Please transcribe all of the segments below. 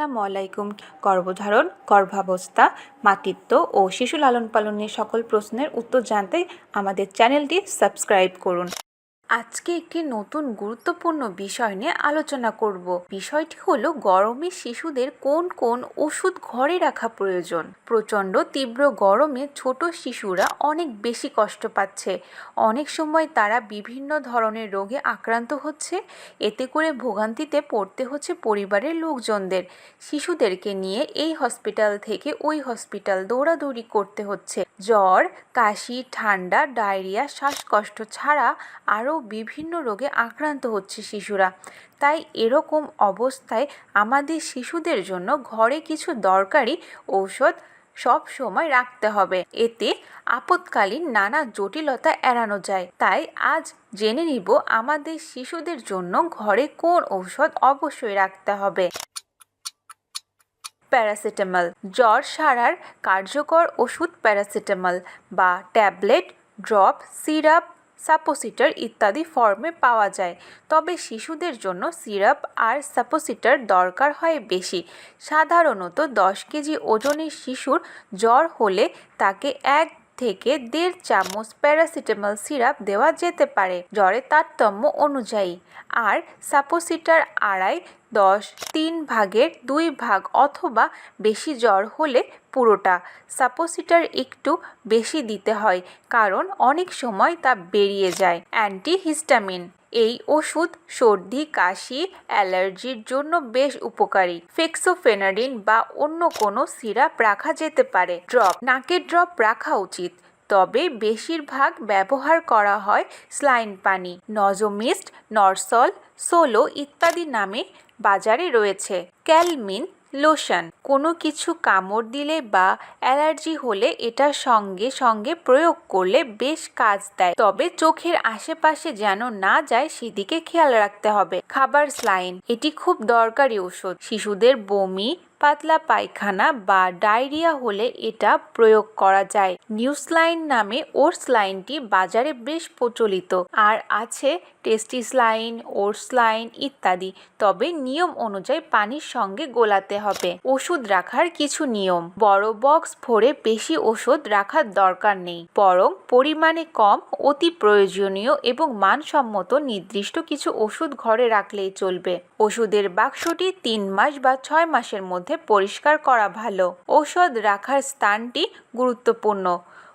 আসসালামু আলাইকুম। গর্ভধারণ, গর্ভাবস্থা, মাতৃত্ব ও শিশু লালন পালনের সকল প্রশ্নের উত্তর জানতে আমাদের চ্যানেলটি সাবস্ক্রাইব করুন। আজকে একটি নতুন গুরুত্বপূর্ণ বিষয় নিয়ে আলোচনা করব। বিষয়টি হলো গরমে শিশুদের কোন কোন ওষুধ ঘরে রাখা প্রয়োজন? প্রচণ্ড তীব্র গরমে ছোট শিশুরা অনেক বেশি কষ্ট পাচ্ছে। অনেক সময় তারা বিভিন্ন ধরনের রোগে আক্রান্ত হচ্ছে। এতে করে ভোগান্তিতে পড়তে হচ্ছে পরিবারের লোকজনদের। শিশুদেরকে নিয়ে এই হসপিটাল থেকে ওই হসপিটাল দৌড়াদৌড়ি করতে হচ্ছে। জ্বর, কাশি, ঠান্ডা, ডায়রিয়া, শ্বাসকষ্ট ছাড়া আরও বিভিন্ন রোগে আক্রান্ত হচ্ছে শিশুরা। তাই এরকম অবস্থায় আমাদের শিশুদের জন্য ঘরে কিছু দরকারি ঔষধ সব সময় রাখতে হবে। এতে আপৎকালীন নানা জটিলতা এড়ানো যায়। তাই আজ জেনে নিব আমাদের শিশুদের জন্য ঘরে কোন ঔষধ অবশ্যই রাখতে হবে। প্যারাসিটামল, জ্বর সারার কার্যকর ওষুধ প্যারাসিটামল বা ট্যাবলেট, ড্রপ, সিরাপ সাপোসিটার ইত্যাদি ফর্মে পাওয়া যায়। তবে শিশুদের জন্য সিরাপ আর সাপোসিটার দরকার হয় বেশি। সাধারণত দশ কেজি ওজনের শিশুর জ্বর হলে তাকে এক থেকে দেড় চামচ প্যারাসিটামল সিরাপ দেওয়া যেতে পারে। জ্বরের তারতম্য অনুযায়ী। আর সাপোসিটার আড়াই, দশ, তিন ভাগের দুই ভাগ অথবা বেশি জ্বর হলে পুরোটা সাপোসিটার একটু বেশি দিতে হয় কারণ অনেক সময় তা বেরিয়ে যায়। অ্যান্টিহিস্টামিন, এই ওষুধ সর্দি, কাশি, অ্যালার্জির জন্য বেশ উপকারী। ফেক্সোফেনারিন বা অন্য কোনো সিরাপ রাখা যেতে পারে। ড্রপ, নাকের ড্রপ রাখা উচিত। তবে বেশিরভাগ ব্যবহার করা হয় স্লাইন পানি, নজোমিস্ট, নরসল, সোলো ইত্যাদি নামে বাজারে রয়েছে। ক্যালমিন লোশন, কোনো কিছু কামড় দিলে বা অ্যালার্জি হলে এটা সঙ্গে সঙ্গে প্রয়োগ করলে বেশ কাজ দেয়। তবে চোখের আশেপাশে যেন না যায় সেদিকে খেয়াল রাখতে হবে। খাবার স্লাইন, এটি খুব দরকারি ওষুধ শিশুদের বমি পাতলা পায়খানা বা ডায়রিয়া হলে এটা প্রয়োগ করা যায়। নিউসলাইন নামে ওটসলাইনটি বাজারে বেশ প্রচলিত আর আছে টেস্টিসলাইন ওটসলাইন ইত্যাদি। তবে নিয়ম অনুযায়ী পানির সঙ্গে গোলাতে হবে। ওষুধ রাখার কিছু নিয়ম। বড় বক্স ভরে বেশি ওষুধ রাখার দরকার নেই। বরং পরিমাণে কম, অতি প্রয়োজনীয় এবং মানসম্মত নির্দিষ্ট কিছু ওষুধ ঘরে রাখলেই চলবে। ওষুধের বাক্সটি তিন মাস বা ছয় মাসের মধ্যে পরিষ্কার করা ভালো। ওষুধ রাখার স্থানটি গুরুত্বপূর্ণ।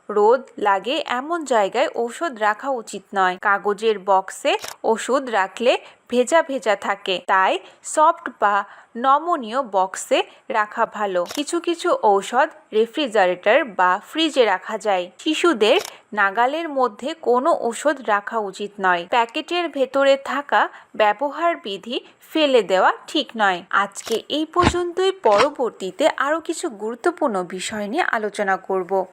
রোদ লাগে এমন জায়গায় ওষুধ রাখা উচিত নয়। কাগজের বক্সে ওষুধ রাখলে ভেজা ভেজা থাকে, তাই সফট বা নমনীয় বক্সে রাখা ভালো। কিছু কিছু ঔষধ রেফ্রিজারেটর বা ফ্রিজে রাখা যায়। শিশুদের নাগালের মধ্যে কোনো ওষুধ রাখা উচিত নয়। প্যাকেটের ভেতরে থাকা ব্যবহার বিধি ফেলে দেওয়া ঠিক নয়। আজকে এই পর্যন্তই। পরবর্তীতে আরও কিছু গুরুত্বপূর্ণ বিষয় নিয়ে আলোচনা করব।